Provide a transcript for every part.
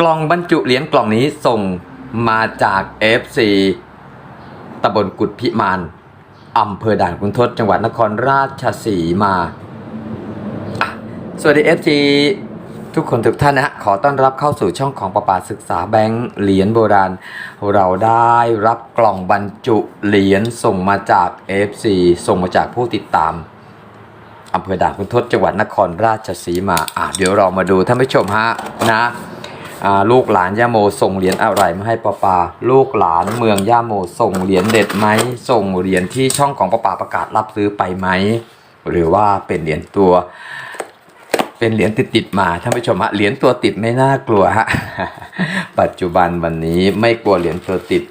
กล่องบรรจุเหรียญกล่องนี้ส่งมาจาก FC ตำบลกุดพิมานอำเภอด่านคุณทศจังหวัดนครราชสีมาสวัสดี FC ทุกคนทุกท่านนะฮะขอต้อนรับเข้าสู่ช่องของประปาศึกษาแบงค์เหรียญโบราณ เราได้รับกล่องบรรจุเหรียญส่งมาจาก FC ส่งมาจากผู้ติดตามอำเภอด่านคุณทศจังหวัดนครราชสีมาอะเดี๋ยวเรามาดูท่านผู้ชมฮะนะ ลูกหลานย่าโมส่งเหรียญอะไรมาให้ปอปาลูกหลานเมืองย่าโมส่งเหรียญเด็ดไหมส่งเหรียญที่ช่องของปอปาประกาศรับซื้อไปไหมหรือว่าเป็นเหรียญตัว เป็นเหรียญติดติดมาท่านผู้ชมฮะเหรียญตัวติดไม่น่ากลัวฮะปัจจุบันวันนี้ไม่กลัวเหรียญตัวติด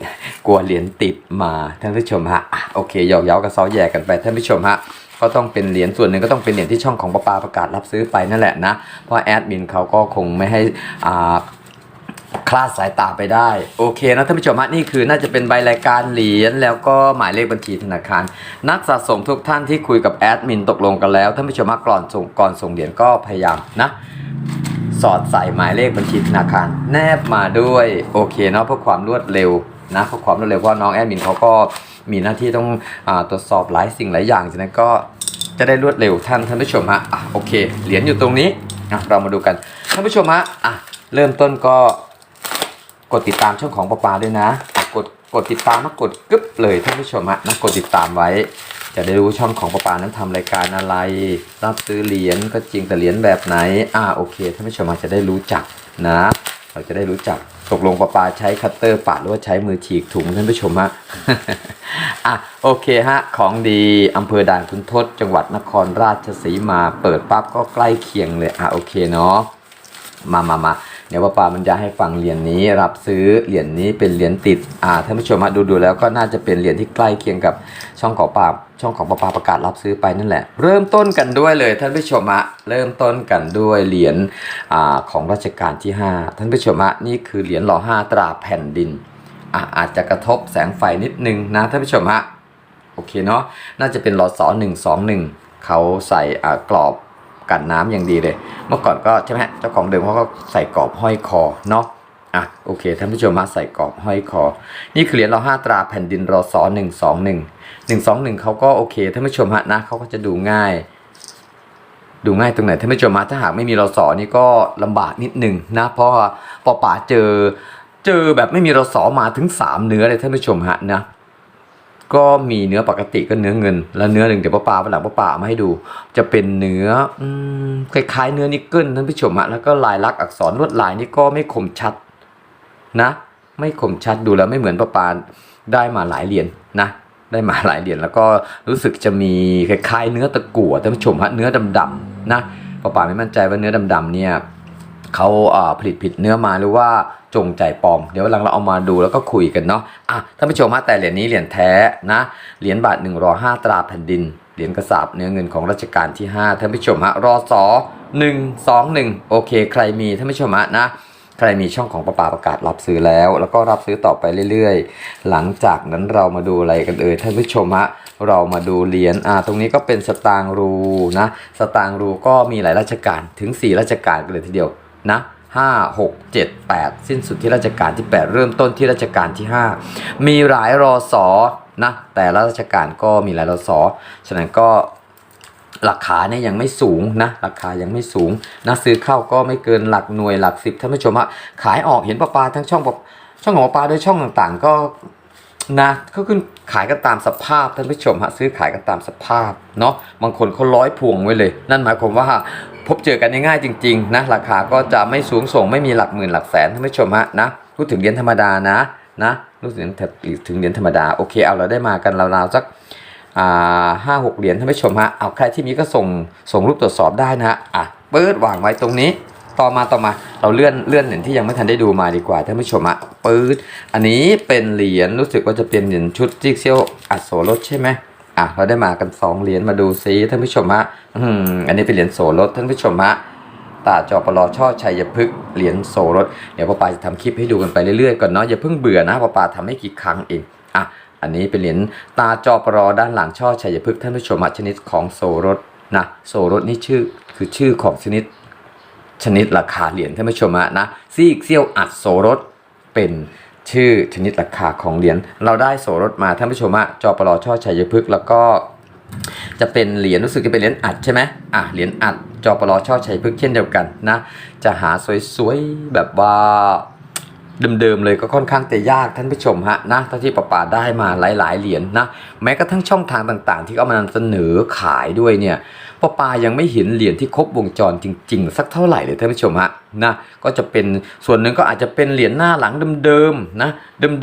กลัวเหรียญติดมาท่านผู้ชมฮะโอเคหยอกเย้ากับเซาแย่กันไปท่านผู้ชมฮะก็ต้องเป็นเหรียญส่วนหนึ่งก็ต้องเป็นเหรียญที่ช่องของปาปาประกาศรับซื้อไปนั่นแหละนะเพราะแอดมินเขาก็คงไม่ให้อ่า คลาดสายตาไปได้ โอเคนะท่านผู้ชมฮะนี่คือน่าจะเป็นใบรายการเหรียญแล้วก็หมายเลขบัญชีธนาคาร นักสะสมทุกท่านที่คุยกับแอดมินตกลงกันแล้วท่านผู้ชมฮะก่อนส่งก่อนส่งเหรียญก็พยายามนะ สอดใส่หมายเลขบัญชีธนาคาร แนบมาด้วยโอเคเนาะเพื่อความรวดเร็วนะเพื่อความรวดเร็วเพราะน้องแอดมินเขาก็มีหน้าที่ต้องอตรวจสอบหลายสิ่งหลายอย่างฉะนั้นก็จะได้รวดเร็วท่านท่านผู้ชมฮะอะโอเคเหรียญอยู่ตรงนี้อะเรามาดูกันท่านผู้ชมฮะอะเริ่มต้นก็ กดติดตามช่องของปปาด้วยนะอะกดกดติดตามแล้วกดกึ๊บเลยท่านผู้ชมฮะนะกดติดตามไว้ จะได้รู้ช่องของปปานั้นทำรายการอะไร รับซื้อเหรียญก็จริงแต่เหรียญแบบไหนอ่าโอเคท่านผู้ชมจะได้รู้จักนะ เราจะได้รู้จักตกลงปปาใช้คัตเตอร์ปาดหรือว่าใช้มือฉีกถุงท่านผู้ชมฮะอะโอเคฮะของดีอำเภอด่านคุณทศจังหวัดนครราชสีมาเปิดปั๊บก็ใกล้เคียงเลยอะโอเคเนาะมามามา ดี๋ยวป้าปามันจะให้ฟังเหรียญนี้ รับซื้อเหรียญนี้เป็นเหรียญติดอ่าท่านผู้ชมมาดูดูแล้วก็น่าจะเป็นเหรียญที่ใกล้เคียงกับช่องของปาช่องของป้าปาประกาศรับซื้อไปนั่นแหละ เริ่มต้นกันด้วยเลยท่านผู้ชมฮะเริ่มต้นกันด้วยเหรียญอ่าของรัชกาลที่ 5 ท่านผู้ชมฮะนี่คือเหรียญหล่อห้าตราแผ่นดินอะอาจจะกระทบแสงไฟนิดนึงนะท่านผู้ชมฮะโอเคเนาะน่าจะเป็นรอสอหนึ่งสองหนึ่งเขาใส่อ่ากรอบ กันน้ำอย่างดีเลย เมื่อก่อนก็ใช่ไหมเจ้าของเดิมเขาก็ใส่กรอบห้อยคอเนาะอะโอเคท่านผู้ชมมาใส่กรอบห้อยคอ นี่คือเหรียญรอห้าตราแผ่นดินรอสอหนึ่งสองหนึ่งหนึ่งสองหนึ่งเขาก็โอเคท่านผู้ชมฮะนะเขาก็จะดูง่าย ดูง่ายตรงไหนท่านผู้ชมมาถ้าหากไม่มีรอสอนี่ก็ลำบากนิดหนึ่งนะเพราะว่าพอป่าเจอ เจอแบบไม่มีรอสอมาถึงสามเนื้อเลยท่านผู้ชมฮะนะ ก็มีเนื้อปกติก็เนื้อเงิน แล้วเนื้อหนึ่งเดี๋ยวป้าปาวันหลังป้าปาเอามาให้ดู จะเป็นเนื้อคล้ายๆเนื้อนิกเกิลท่านผู้ชมฮะแล้วก็ลายลักษณ์อักษรลวดลายนี่ก็ไม่คมชัดนะ ไม่คมชัดดูแล้วไม่เหมือนป้าปาได้มาหลายเหรียญนะได้มาหลายเหรียญแล้วก็รู้สึกจะมีคล้ายๆเนื้อตะกั่วท่านผู้ชมฮะเนื้อดำๆนะป้าปาไม่มั่นใจว่าเนื้อดำๆเนี่ย เขาผลิตผิดเนื้อมาหรือว่าจงใจปลอม เดี๋ยวหลังเราเอามาดูแล้วก็คุยกันเนาะอะท่านผู้ชมฮะแต่เหรียญนี้เหรียญแท้นะเหรียญบาท1รอ5ตราแผ่นดินเหรียญกระสาบเนื้อเงินของรัชกาลที่ 5 ท่านผู้ชมฮะรอสอ1 2 1 โอเค ใครมีท่านผู้ชมฮะนะใครมีช่องของประปาประกาศรับซื้อแล้ว แล้วก็รับซื้อต่อไปเรื่อยๆ หลังจากนั้นเรามาดูอะไรกันเอ่ยท่านผู้ชมฮะเรามาดูเหรียญอ่าตรงนี้ก็เป็นสตางรูนะ สตางรูก็มีหลายราชการถึง 4 ราชการกันเลยทีเดียว นะ5 6 7 8 สิ้นสุดที่ราชการที่ 8 เริ่มต้นที่ราชการที่ 5 มีหลายรอสอนะแต่ละราชการก็มีหลายรอสอฉะนั้นก็ราคาเนี่ยยังไม่สูงนะราคายังไม่สูงนะซื้อเข้าก็ไม่เกินหลักหน่วยหลักสิบท่านผู้ชมฮะขายออกเห็นปลาปลาทั้งช่องปลาช่องของปลาปลาด้วยช่องต่างๆ ก็นะเขาขึ้นขายกันตามสภาพท่านผู้ชมฮะซื้อขายกันตามสภาพเนาะบางคนเขาร้อยพวงไว้เลย นั่นหมายความว่า พบเจอกันง่ายๆจริงๆนะราคาก็จะไม่สูงส่งไม่มีหลักหมื่นหลักแสนท่านผู้ชมฮะนะพูดถึงเหรียญธรรมดานะนะรู้ถึงถึงเหรียญธรรมดาโอเคเอาเราได้มากันราวๆสักอ่าห้าหกเหรียญท่านผู้ชมฮะเอาใครที่มีก็ส่งส่งรูปตรวจสอบได้นะฮะอะเปิดวางไว้ตรงนี้ต่อมาต่อมาเราเลื่อนเลื่อนเหรียญที่ยังไม่ทันได้ดูมาดีกว่าท่านผู้ชมฮะปืดอันนี้เป็นเหรียญรู้สึกว่าจะเป็นเหรียญชุดจิ๊กเซียวอัดโสรถใช่ไหม อะเราได้มากันสองเหรียญมาดูซิท่านผู้ชมฮะอืมอันนี้เป็นเหรียญโสรถท่านผู้ชมฮะตาจอปลอช่อชัยพฤกษ์เหรียญโสรถเดี๋ยวป้าปาจะทำคลิปให้ดูกันไปเรื่อยๆก่อนเนาะอย่าเพิ่งเบื่อนะป้าปาทำไม่กี่ครั้งเองอะอันนี้เป็นเหรียญตาจอปลอด้านหลังช่อชัยพฤกษ์ท่านผู้ชมอะชนิดของโสรถนะโสรถนี่ชื่อคือชื่อของชนิดชนิดราคาเหรียญท่านผู้ชมฮะนะซีกเซี่ยวอัดโสรสเป็น ชื่อชนิดราคาของเหรียญเราได้โสรถมาท่านผู้ชมอะจอปลอช่อชัยพฤกษ์แล้วก็จะเป็นเหรียญรู้สึกจะเป็นเหรียญอัดใช่ไหมอะเหรียญอัดจอปลอช่อชัยพฤกษ์เช่นเดียวกันนะ จะหาสวยๆแบบว่า เดิมๆเลยก็ค่อนข้างจะยากท่านผู้ชมฮะนะถ้าที่ประปาได้มาหลายๆเหรียญนะแม้กระทั่งช่องทางต่างๆ ที่เขามานำเสนอขายด้วยเนี่ยประปายังไม่เห็นเหรียญที่ครบวงจรจริง ๆ สักเท่าไหร่เลยท่านผู้ชมฮะนะก็จะเป็นส่วนหนึ่งก็อาจจะเป็นเหรียญหน้าหลังเดิมๆนะ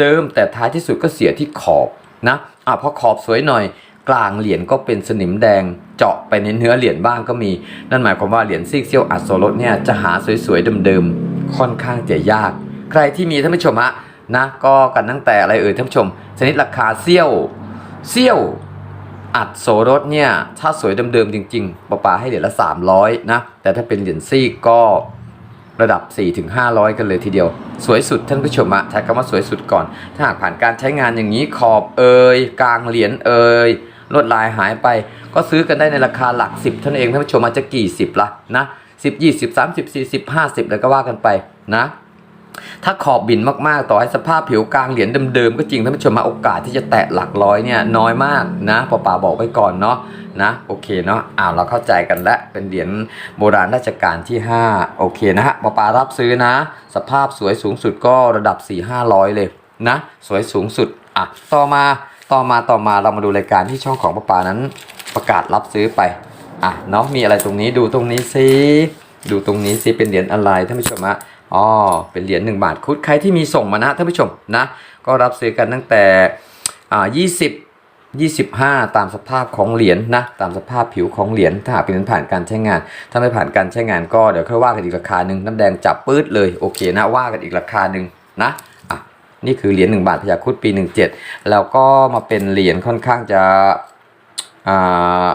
เดิมๆแต่ท้ายที่สุดก็เสียที่ขอบนะอะพอขอบสวยหน่อยกลางเหรียญก็เป็นสนิมแดงเจาะไปในเนื้อเหรียญบ้างก็มี นั่นหมายความว่าเหรียญซีกเซียวอัดโซลดเนี่ยจะหาสวยๆเดิมๆค่อนข้างจะยาก ใครที่มีท่านผู้ชมฮะนะก็กันตั้งแต่อะไรเอ่ยท่านผู้ชม ชนิดราคาเซี่ยวเซี่ยวอัดโสรถเนี่ยถ้าสวยเดิมๆจริงๆปะปาให้เหรียญละ 300 นะ แต่ถ้าเป็นเหรียญซีกก็ระดับ 4-500 กันเลยทีเดียว สวยสุดท่านผู้ชมอะใช้คำว่าสวยสุดก่อน ถ้าหากผ่านการใช้งานอย่างนี้ขอบเอยกลางเหรียญเอยลวดลายหายไป ก็ซื้อกันได้ในราคาหลัก 10ท่านั้นเองท่านผู้ชมอาจจะกี่สิบละนะ10 20 30 40 50 แล้วก็ว่ากันไปนะ ถ้าขอบบินมากๆ ต่อให้สภาพผิวกลางเหรียญเดิมๆ ก็จริงท่านผู้ชมมาโอกาสที่จะแตะหลักร้อยเนี่ยน้อยมากนะปอป่าบอกไว้ก่อนเนาะนะโอเคเนาะอ้าวเราเข้าใจกันแล้วเป็นเหรียญโบราณราชการที่ 5 โอเคนะฮะปอป่ารับซื้อนะ สภาพสวยสูงสุดก็ระดับ 4 500 เลยนะ สวยสูงสุดอะต่อมาต่อมาต่อมาเรามาดูรายการที่ช่องของปอป่านั้นประกาศรับซื้อไปอะเนาะมีอะไรตรงนี้ดูตรงนี้ซิดูตรงนี้ซิเป็นเหรียญอะไรท่านผู้ชมฮะ อ๋อเป็นเหรียญ1บาทคุดใครที่มีส่งมานะท่านผู้ชมนะก็รับซื้อกันตั้งแต่อ่า20 25 ตามสภาพของเหรียญนะตามสภาพผิวของเหรียญถ้าหากเป็นผ่านการใช้งาน ถ้าไม่ผ่านการใช้งานก็เดี๋ยวค่อยว่ากันอีกราคาหนึ่งน้ำแดงจับปื๊ดเลยโอเคนะว่ากันอีกราคาหนึ่งนะอะนี่คือเหรียญ1บาทพยาคุดปี 17 แล้วก็มาเป็นเหรียญค่อนข้างจะอ่า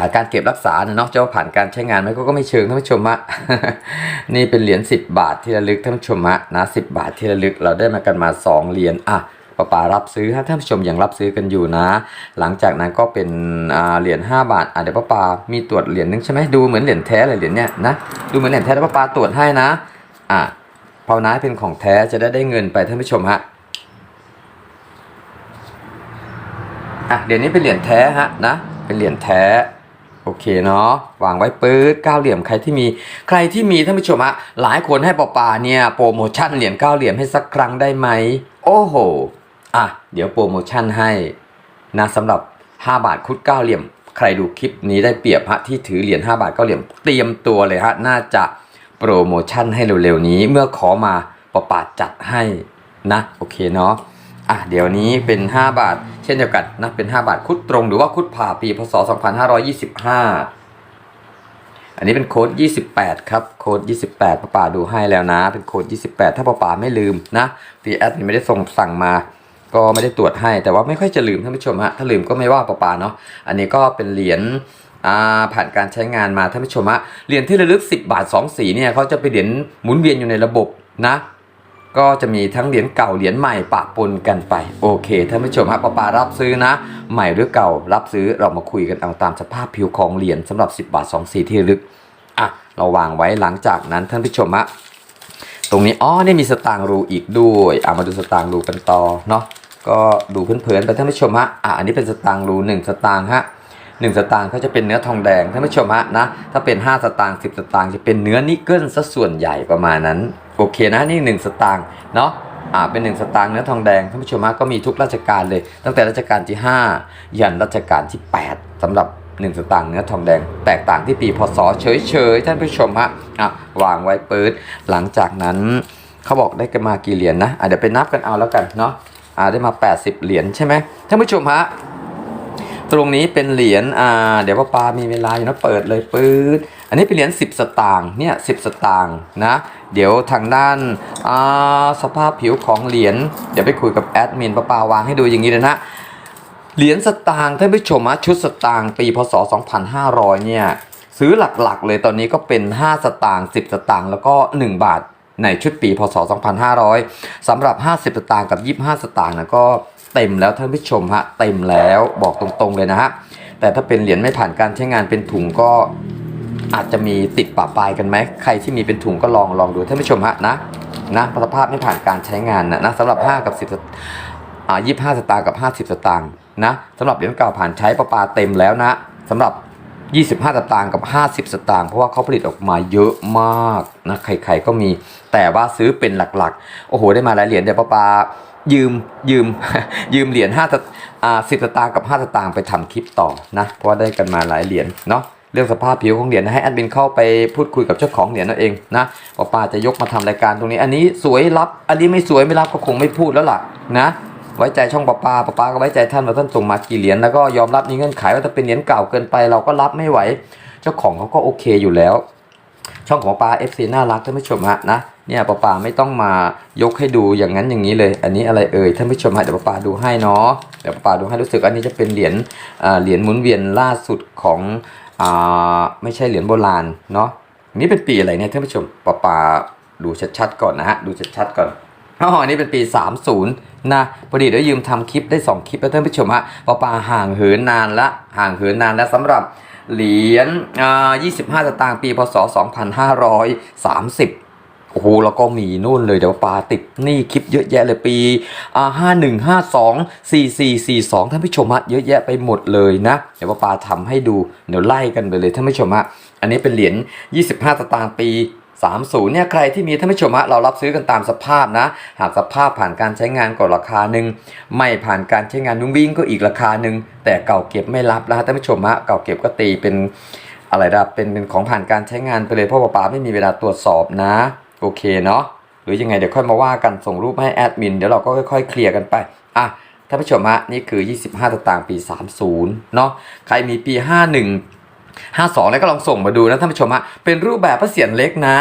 ขาดการเก็บรักษาเนาะจะว่าผ่านการใช้งานไหมก็ไม่เชิงท่านผู้ชมอะนี่เป็นเหรียญ10 บาทที่ระลึกท่านผู้ชมอะนะ10บาทที่ระลึกเราได้มากันมา 2 เหรียญอะป้าป๋ารับซื้อถ้าท่านผู้ชมยังรับซื้อกันอยู่นะ หลังจากนั้นก็เป็นเหรียญ5บาทอะเดี๋ยวป้าป๋ามีตรวจเหรียญนึงใช่ไหมดูเหมือนเหรียญแท้เลยเหรียญเนี้ยนะดูเหมือนเหรียญแท้แล้วป้าป๋าตรวจให้นะอะภาวนาเป็นของแท้จะได้ได้เงินไปท่านผู้ชมฮะอะเหรียญนี้เป็นเหรียญแท้ฮะนะเป็นเหรียญแท้ อเคเนาะวางไว้ปื๊ดเก้าเหลี่ยมใครที่มีใครที่มีท่านผู้ชมฮะหลายคนให้ปอปาเนี่ยโปรโมชั่นเหรียญเก้าเหลี่ยมให้สักครั้งได้ไหมโอ้โหอะเดี๋ยวโปรโมชั่นให้นะสำหรับ 5 บาทคุดเก้าเหลี่ยม ใครดูคลิปนี้ได้เปรียบฮะที่ถือเหรียญ5บาทเก้าเหลี่ยม เตรียมตัวเลยฮะน่าจะโปรโมชั่นให้เร็วๆนี้เมื่อขอมาปอปาจัดให้นะโอเคเนาะ อะเดี๋ยวนี้เป็น 5 บาท เช่นเดียวกันนะเป็น 5 บาทคุดตรงหรือว่าคุดผ่าปีพศ 2525 อันนี้เป็นโค้ด 28 ครับ โค้ด 28ป้าป่าดูให้แล้วนะ เป็นโค้ด 28 ถ้าป้าป่าไม่ลืมนะปีแอดนี่ไม่ได้ส่งสั่งมา ก็ไม่ได้ตรวจให้แต่ว่าไม่ค่อยจะลืมท่านผู้ชมฮะถ้าลืมก็ไม่ว่าป้าป่าเนาะอันนี้ก็เป็นเหรียญอ่าผ่านการใช้งานมาท่านผู้ชมฮะเหรียญที่ระลึก 10 บาท 2 สีเนี่ยเขาจะเป็นเหรียญหมุนเวียนอยู่ในระบบนะ ก็จะมีทั้งเหรียญเก่าเหรียญใหม่ปะปนกันไป โอเคท่านผู้ชมฮะปาปารับซื้อนะ ใหม่หรือเก่ารับซื้อเรามาคุยกันเอาตามสภาพผิวของเหรียญสำหรับ 10 บาท 2 สีที่ลึกอะเราวางไว้หลังจากนั้นท่านผู้ชมฮะตรงนี้อ๋อนี่มีสตางค์รูอีกด้วยอะมาดูสตางค์รูกันต่อเนาะก็ดูเพลินๆไปท่านผู้ชมฮะอะอันนี้เป็นสตางค์รู1สตางค์ฮะ หนึ่งสตางค์เขาจะเป็นเนื้อทองแดงท่านผู้ชมฮะนะถ้าเป็น 5 สตางค์10 สตางค์จะเป็นเนื้อนิกเกิลซะส่วนใหญ่ประมาณนั้น โอเคนะนี่ 1 สตางค์เนาะอ่าเป็น 1 สตางค์เนื้อทองแดงท่านผู้ชมฮะก็มีทุกราชการเลย ตั้งแต่รัชกาลที่ 5 ยันรัชกาลที่ 8สำหรับ1สตางค์เนื้อทองแดงแตกต่างที่ปีพศเฉยๆท่านผู้ชมฮะอะวางไว้ปืดหลังจากนั้นเขาบอกได้กันมากี่เหรียญนะอะเดี๋ยวไปนับกันเอาแล้วกันเนาะอ่าได้มา 80 เหรียญใช่ไหมท่านผู้ชมฮะ ตรงนี้เป็นเหรียญอ่าเดี๋ยวป้าปามีเวลาอยู่นะเปิดเลยปื๊ดอันนี้เป็นเหรียญ10 สตางค์เนี่ย10สตางค์นะเดี๋ยวทางด้านอ่าสภาพผิวของเหรียญเดี๋ยวไปคุยกับแอดมินป้าปาวางให้ดูอย่างนี้เลยนะเหรียญสตางค์ท่านผู้ชมอะชุดสตางค์ปีพศ 2500 เนี่ยซื้อหลักๆ เลยตอนนี้ก็เป็น 5 สตางค์10 สตางค์แล้วก็ 1 บาทในชุดปีพศ 2500สำหรับ 50 สตางค์กับ 25 สตางค์นะก็ เต็มแล้วท่านผู้ชมฮะเต็มแล้วบอกตรงๆเลยนะฮะแต่ถ้าเป็นเหรียญไม่ผ่านการใช้งานเป็นถุงก็อาจจะมีติดปะปลายกันไหมใครที่มีเป็นถุงก็ลองลองดูท่านผู้ชมฮะนะนะสภาพไม่ผ่านการใช้งานนะนะสำหรับ 5 กับ 10สตอ่า25สตางค์กับ 50 สตางค์นะสำหรับเหรียญเก่าผ่านใช้ประปาเต็มแล้วนะสำหรับ 25 สตางค์กับ 50 สตางค์เพราะว่าเขาผลิตออกมาเยอะมากนะใครๆก็มีแต่ว่าซื้อเป็นหลักๆ โอ้โหได้มาหลายเหรียญเดี๋ยวป้าปา ยืมยืมยืมเหรียญ5สตอ่า10สตางค์กับ5สตางค์ไปทำคลิปต่อนะเพราะว่าได้กันมาหลายเหรียญเนาะเรื่องสภาพผิวของเหรียญนะให้แอดมินเข้าไปพูดคุยกับเจ้าของเหรียญนั่นเองนะป้าปาจะยกมาทำรายการตรงนี้ อันนี้สวยรับ อันนี้ไม่สวยไม่รับก็คงไม่พูดแล้วล่ะนะไว้ใจช่องปาปาปาปาก็ไว้ใจท่านว่าท่านส่งมากี่เหรียญแล้วก็ยอมรับมีเงื่อนไขว่าถ้าเป็นเหรียญเก่าเกินไป เราก็รับไม่ไหว เจ้าของเขาก็โอเคอยู่แล้ว ช่องของปาเอฟซีน่ารักท่านผู้ชมฮะนะ เนี่ยป้าปาไม่ต้องมายกให้ดูอย่างนั้นอย่างนี้เลย อันนี้อะไรเอ่ยท่านผู้ชมฮะเดี๋ยวป้าปาดูให้เนาะเดี๋ยวป้าปาดูให้รู้สึกอันนี้จะเป็นเหรียญเหรียญหมุนเวียนล่าสุดของอ่าไม่ใช่เหรียญโบราณเนาะนนี้เป็นปีอะไรเนี่ยท่านผู้ชมป้าปาดูชัดๆก่อนนะฮะดูชัดๆก่อนอ๋ออันนี้เป็นปี 30 นะ พอดีเดี๋ยวยืมทำคลิปได้ 2 คลิปแล้วท่านผู้ชมฮะปอปาห่างเหินนานละ ห่างเหินนานแล้วสำหรับเหรียญอ่า25 สตางค์ปี พศ 2530 โอ้โหแล้วก็มีนู่นเลยเดี๋ยวปาติดหนี่คลิปเยอะแยะเลยปีอ่า51 52 44 42ท่านผู้ชมฮะเยอะแยะไปหมดเลยนะ เดี๋ยวปาทำให้ดูเดี๋ยวไล่กันไปเลยท่านผู้ชมฮะอันนี้เป็นเหรียญ25สตางค์ปี30เนี่ยใครที่มีท่านผู้ชมฮะเรารับซื้อกันตามสภาพนะ หากสภาพผ่านการใช้งานก็ราคาหนึ่งไม่ผ่านการใช้งานนุ่งวิ่งก็อีกราคาหนึ่งแต่เก่าเก็บไม่รับแล้วฮะท่านผู้ชมฮะเก่าเก็บก็ตีเป็นอะไรนะเป็นเป็นของผ่านการใช้งานไปเลยเพราะว่าป้าไม่มีเวลาตรวจสอบนะ โอเคเนาะหรือยังไงเดี๋ยวค่อยมาว่ากันส่งรูปให้แอดมินเดี๋ยวเราก็ค่อยๆเคลียร์กันไปอะท่านผู้ชมฮะนี่คือ 25ตตางค์ปี 30 เนาะใครมีปี 51 52แล้วก็ลองส่งมาดูนะท่านผู้ชมฮะเป็นรูปแบบพระเศียรเล็กนะ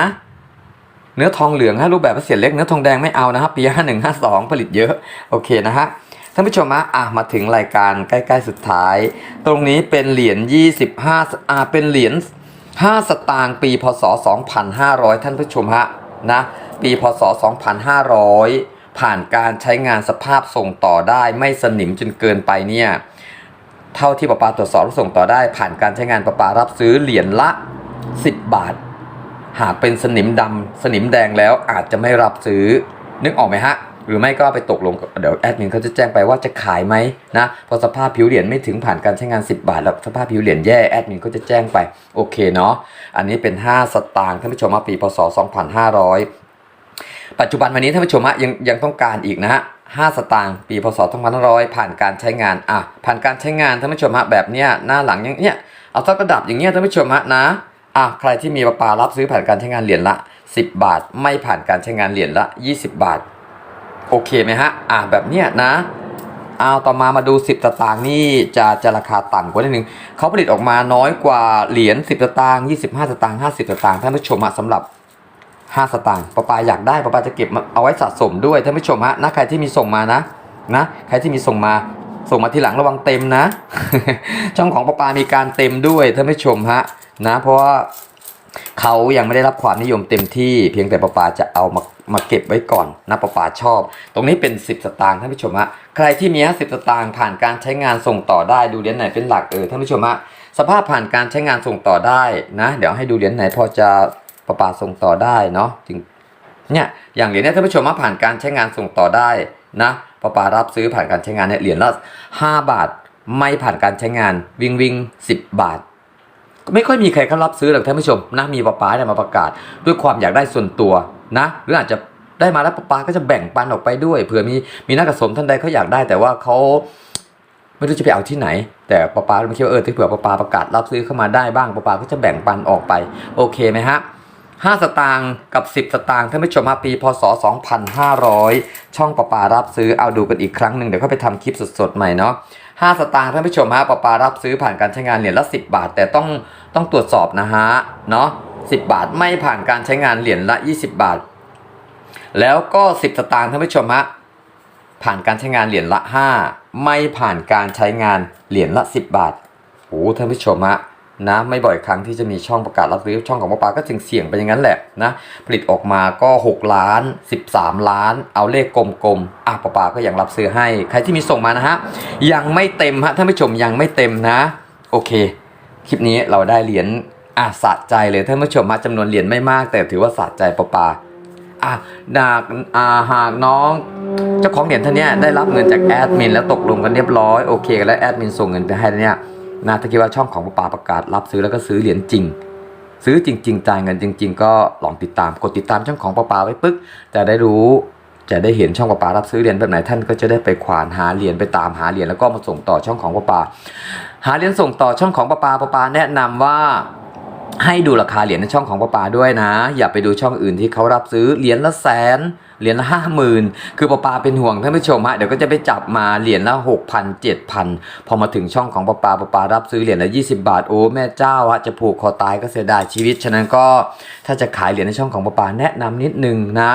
เนื้อทองเหลืองฮะรูปแบบพระเศียรเล็กเนื้อทองแดงไม่เอานะครับปี 51 52 ผลิตเยอะโอเคนะฮะท่านผู้ชมฮะอะมาถึงรายการใกล้ๆสุดท้าย ตรงนี้เป็นเหรียญ 25อ่าเป็นเหรียญ5สตางค์ปีพศ 2500 ท่านผู้ชมฮะ นะปีพศ 2500 ผ่านการใช้งานสภาพส่งต่อได้ไม่สนิมจนเกินไปเนี่ยเท่าที่ประปาตรวจสอบและส่งต่อได้ ผ่านการใช้งานประปารับซื้อเหรียญละ 10 บาท หากเป็นสนิมดำสนิมแดงแล้วอาจจะไม่รับซื้อ นึกออกไหมฮะ หรือไม่ก็ไปตกลงเดี๋ยวแอดมินเขาจะแจ้งไปว่าจะขายไหมนะพอสภาพผิวเหรียญไม่ถึงผ่านการใช้งาน 10 บาท แล้วสภาพผิวเหรียญแย่แอดมินก็จะแจ้งไปโอเคเนาะอันนี้เป็น 5 สตางค์ท่านผู้ชมมาปีพศ 2500 ปัจจุบันวันนี้ท่านผู้ชมยังยังต้องการอีกนะฮะ5สตางค์ปีพศ2500 ผ่านการใช้งานอะผ่านการใช้งานท่านผู้ชมฮะแบบเนี้ยหน้าหลังอย่างเนี้ยเอาสักระดับอย่างเงี้ยท่านผู้ชมฮะนะอะใครที่มีประปารับซื้อผ่านการใช้งานเหรียญละ 10 บาท ไม่ผ่านการใช้งานเหรียญละ 20 บาท โอเคไหมฮะ อะแบบเนี้ยนะเอาต่อมามาดู 10 สตางค์นี่จะจะราคาต่ำกว่านิดนึงเขาผลิตออกมาน้อยกว่าเหรียญ10 สตางค์25 สตางค์50 สตางค์ท่านผู้ชมฮะสำหรับ 5 สตางค์ป้าปาอยากได้ป้าปาจะเก็บเอาไว้สะสมด้วยท่านผู้ชมฮะนะใครที่มีส่งมานะนะใครที่มีส่งมาส่งมาทีหลังระวังเต็มนะ ช่องของป้าปามีการเต็มด้วยท่านผู้ชมฮะนะเพราะว่า เขายังไม่ได้รับความนิยมเต็มที่ เพียงแต่ป้าปาจะเอามามาเก็บไว้ก่อนนะป้าปาชอบ ตรงนี้เป็น 10 สตางค์ท่านผู้ชมฮะใครที่มี50สตางค์ผ่านการใช้งานส่งต่อได้ดูเหรียญไหนเป็นหลักเออท่านผู้ชมฮะสภาพผ่านการใช้งานส่งต่อได้นะ เดี๋ยวให้ดูเหรียญไหนพอจะประปาส่งต่อได้เนาะจึงเนี่ยอย่างเหรียญนี่ยท่านผู้ชมมาผ่านการใช้งานส่งต่อได้นะปาปารับซื้อผ่านการใช้งานเนี่ยเหรียญละ5บาท ไม่ผ่านการใช้งานวิ่งวิ่ง10 บาท ไม่ค่อยมีใครเขารับซื้อหรอกท่านผู้ชมนะมีปาปาเนี่ยมาประกาศ ด้วยความอยากได้ส่วนตัวนะ หรืออาจจะได้มาแล้วปาปาก็จะแบ่งปันออกไปด้วยเผื่อมีมีนักกระสมท่านใดเขาอยากได้ แต่ว่าเขาไม่รู้จะไปเอาที่ไหน แต่ปาปาไม่คิดว่าเออถ้าเผื่อปาปาประกาศรับซื้อเข้ามาได้บ้างปาปาก็จะแบ่งปันออกไป โอเคไหมฮะ5สตางค์กับ10สตางค์ท่านผู้ชมมาปีพศ2500ช่องประปารับซื้อเอาดูกันอีกครั้งหนึ่งเดี๋ยวเขาไปทำคลิปสดๆใหม่เนาะ 5 สตางค์ท่านผู้ชมฮะประปารับซื้อผ่านการใช้งานเหรียญละ 10 บาท แต่ต้องต้องตรวจสอบนะฮะเนาะ10 บาทไม่ผ่านการใช้งานเหรียญละ 20 บาท แล้วก็ 10 สตางค์ท่านผู้ชมฮะผ่านการใช้งานเหรียญละ 5 ไม่ผ่านการใช้งานเหรียญละ 10 บาทโอ้ท่านผู้ชมฮะ นะไม่บ่อยครั้งที่จะมีช่องประกาศรับซื้อช่องของป้าปาก็เสี่ยงๆไปอย่างนั้นแหละนะผลิตออกมาก็ 6 ล้าน 13 ล้าน เอาเลขกลมๆอะป้าปาก็ยังรับซื้อให้ ใครที่มีส่งมานะฮะยังไม่เต็มฮะท่านผู้ชมยังไม่เต็มนะ โอเค คลิปนี้เราได้เหรียญอะสะใจเลยท่านผู้ชมฮะจำนวนเหรียญไม่มาก แต่ถือว่าสะใจปะปาอะหากอ่าหากน้องเจ้าของเหรียญท่านเนี้ยได้รับเงินจากแอดมินแล้วตกลงกันเรียบร้อยโอเคกันแล้วแอดมินส่งเงินไปให้เนี่ย นะถ้าคิดว่าช่องของปะปาประกาศรับซื้อแล้วก็ซื้อเหรียญจริง ซื้อจริง ๆจ่ายเงินจริง ๆ ก็ลองติดตามกดติดตามช่องของปะปาไว้ปึ๊กจะได้รู้จะได้เห็นช่องปะปารับซื้อเหรียญแบบไหนท่านก็จะได้ไปขวานหาเหรียญไปตามหาเหรียญแล้วก็มาส่งต่อช่องของปะปา หาเหรียญส่งต่อช่องของปะปาปะปาแนะนำว่า ให้ดูราคาเหรียญในช่องของปะปาด้วยนะ อย่าไปดูช่องอื่นที่เขารับซื้อเหรียญละแสนเหรียญละห้าหมื่นคือปะปาเป็นห่วงท่านผู้ชมฮะเดี๋ยวก็จะไปจับมาเหรียญละหกพันเจ็ดพันพอมาถึงช่องของปะปาปะปารับซื้อเหรียญละยี่สิบาทโอ้แม่เจ้าฮะจะผูกคอตายก็เสียดายชีวิต ฉะนั้นก็ถ้าจะขายเหรียญในช่องของปะปาแนะนำนิดนึงนะ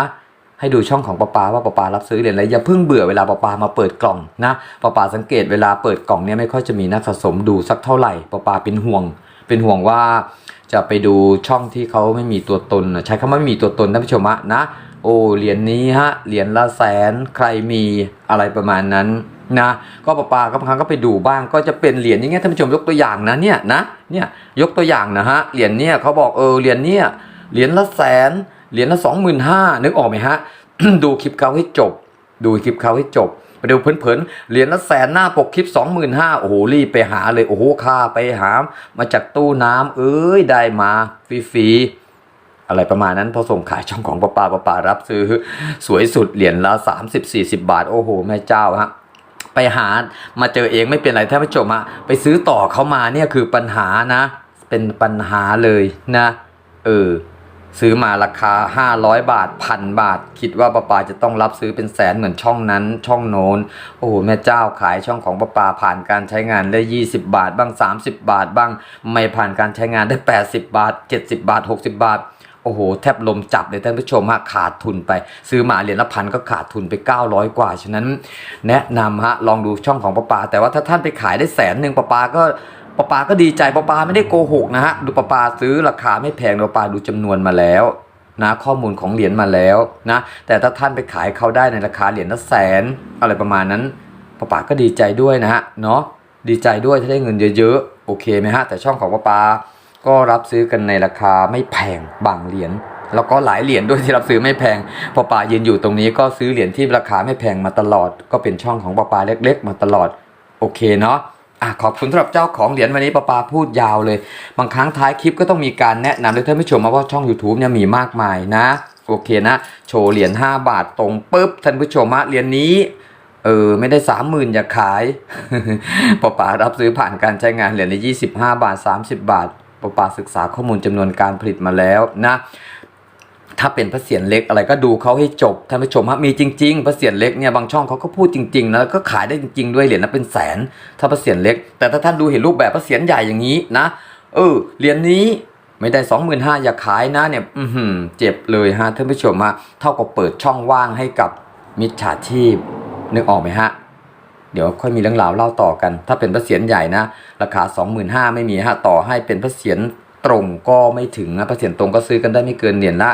ให้ดูช่องของปะปาว่าปะปารับซื้อเหรียญอะไรอย่าเพิ่งเบื่อเวลาปะปามาเปิดกล่องนะปะปาสังเกตเวลาเปิดกล่องเนี่ยไม่ค่อยจะมีนักสะสมดูสักเท่าไหร่ปะปาเป็นห่วง เป็นห่วงว่าจะไปดูช่องที่เขาไม่มีตัวตน ใช้คำว่าไม่มีตัวตนท่านผู้ชมะนะ โอ้เหรียญนี้ฮะเหรียญละแสนใครมีอะไรประมาณนั้นนะก็ปะปาก็บางครั้งก็ไปดูบ้างก็จะเป็นเหรียญอย่างเงี้ยท่านผู้ชมยกตัวอย่างนะเนี่ยนะเนี่ยยกตัวอย่างนะฮะเหรียญเนี่ยเขาบอกเออเหรียญเนี่ยเหรียญละแสนเหรียญละสองหมื่นห้านึกออกไหมฮะดูคลิปเขาให้จบ ดูคลิปเขาให้จบ ไปดูเพลินๆเหรียญละแสนหน้าปกคลิปสองหมื่นห้าโอ้โหรีบไปหาเลยโอ้โหค่าไปหา มาจากตู้น้ำเอ้ยได้มาฟรีๆอะไรประมาณนั้นพอส่งขายช่องของปะปาปะปารับซื้อ สวยสุดเหรียญละ 30-40 บาท โอ้โห แม่เจ้าฮะ ไปหามาเจอเองไม่เป็นไรท่านผู้ชมอะไปซื้อต่อเขามาเนี่ยคือปัญหานะ เป็นปัญหาเลยนะ เออ ซื้อมาราคา 500 บาทพันบาท คิดว่าป้าปาจะต้องรับซื้อเป็นแสนเหมือนช่องนั้น ช่องโน้น โอ้โหแม่เจ้าขายช่องของป้าปาผ่านการใช้งานได้ 20 บาท บ้าง 30 บาท บ้าง ไม่ผ่านการใช้งานได้ 80 บาท 70 บาท 60 บาทโอ้โห แทบลมจับเลยท่านผู้ชมฮะขาดทุนไป ซื้อมาเหรียญละพันก็ขาดทุนไป 900 กว่า ฉะนั้น แนะนำฮะ ลองดูช่องของป้าปา แต่ว่าถ้าท่านไปขายได้แสนหนึ่งป้าปาก็ ป้าปาก็ดีใจป้าปาไม่ได้โกหกนะฮะดูป้าปาซื้อราคาไม่แพงป้าปาดูจำนวนมาแล้วนะข้อมูลของเหรียญมาแล้วนะแต่ถ้าท่านไปขายเขาได้ในราคาเหรียญละแสน อะไรประมาณนั้นป้าป๋าก็ดีใจด้วยนะฮะเนาะดีใจด้วยถ้าได้เงินเยอะๆโอเคไหมฮะแต่ช่องของป้าป๋าก็รับซื้อกันในราคาไม่แพงบางเหรียญแล้วก็หลายเหรียญด้วยที่รับซื้อไม่แพงป้าป๋ายืนอยู่ตรงนี้ก็ซื้อเหรียญที่ราคาไม่แพงมาตลอด ก็เป็นช่องของป้าป๋าเล็ก ๆ มาตลอดโอเคเนาะ อะขอบคุณสำหรับเจ้าของเหรียญวันนี้ปาปาพูดยาวเลย บางครั้งท้ายคลิปก็ต้องมีการแนะนำเลยท่านผู้ชมมาว่าช่อง YouTube เนี่ยมีมากมายนะ โอเคนะ โชว์เหรียญ5 บาทตรงปุ๊บท่านผู้ชมฮะเหรียญนี้เออไม่ได้สามหมื่นอย่าขายปาปารับซื้อผ่านการใช้งานเหรียญใน 25 บาท 30 บาทปาปาศึกษาข้อมูลจำนวนการผลิตมาแล้วนะ ถ้าเป็นพระเศียรเล็กอะไรก็ดูเขาให้จบท่านผู้ชมฮะมีจริง ๆ พระเศียรเล็กเนี่ยบางช่องเขาก็พูดจริงๆนะแล้วก็ขายได้จริง ๆ ด้วยเหรียญละเป็นแสน ถ้าพระเศียรเล็ก แต่ถ้าท่านดูเห็นรูปแบบพระเศียรใหญ่อย่างนี้นะเออเหรียญนี้ไม่ได้สองหมื่นห้าอย่าขายนะเนี่ยอือหือเจ็บเลยฮะท่านผู้ชมฮะเท่ากับเปิดช่องว่างให้กับมิจฉาชีพนึกออกไหมฮะเดี๋ยวค่อยมีเรื่องราวเล่าต่อกัน ถ้าเป็นพระเศียรใหญ่นะราคา 25,000ไม่มีฮะต่อให้เป็นพระเศียรตรงก็ไม่ถึงนะพระเศียรตรงก็ซื้อกันได้ไม่เกินเหรียญละ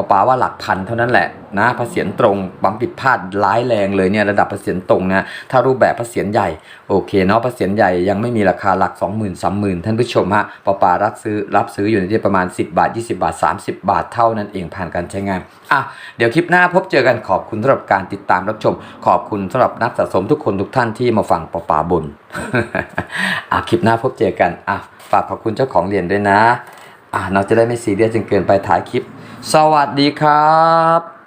ปะปาว่าหลักพันเท่านั้นแหละนะพระเศียรตรงบางผิดพลาดร้ายแรงเลยเนี่ยระดับพระเศียรตรงนะถ้ารูปแบบพระเศียรใหญ่โอเคเนาะพระเศียรใหญ่ยังไม่มีราคาหลัก 20,000 30,000ท่านผู้ชมฮะปะปารับซื้อรับซื้ออยู่ในที่ประมาณ 10 บาท 20 บาท 30 บาทเท่านั้นเองผ่านการใช้งานอะเดี๋ยวคลิปหน้าพบเจอกันขอบคุณสำหรับการติดตามรับชม ขอบคุณสำหรับนักสะสมทุกคนทุกท่านที่มาฟังปะปาบนอะคลิปหน้าพบเจอกันอะฝากขอบคุณเจ้าของเหรียญด้วยนะอะเราจะได้ไม่ซีเรียสจนเกินไปถ่ายคลิป สวัสดีครับ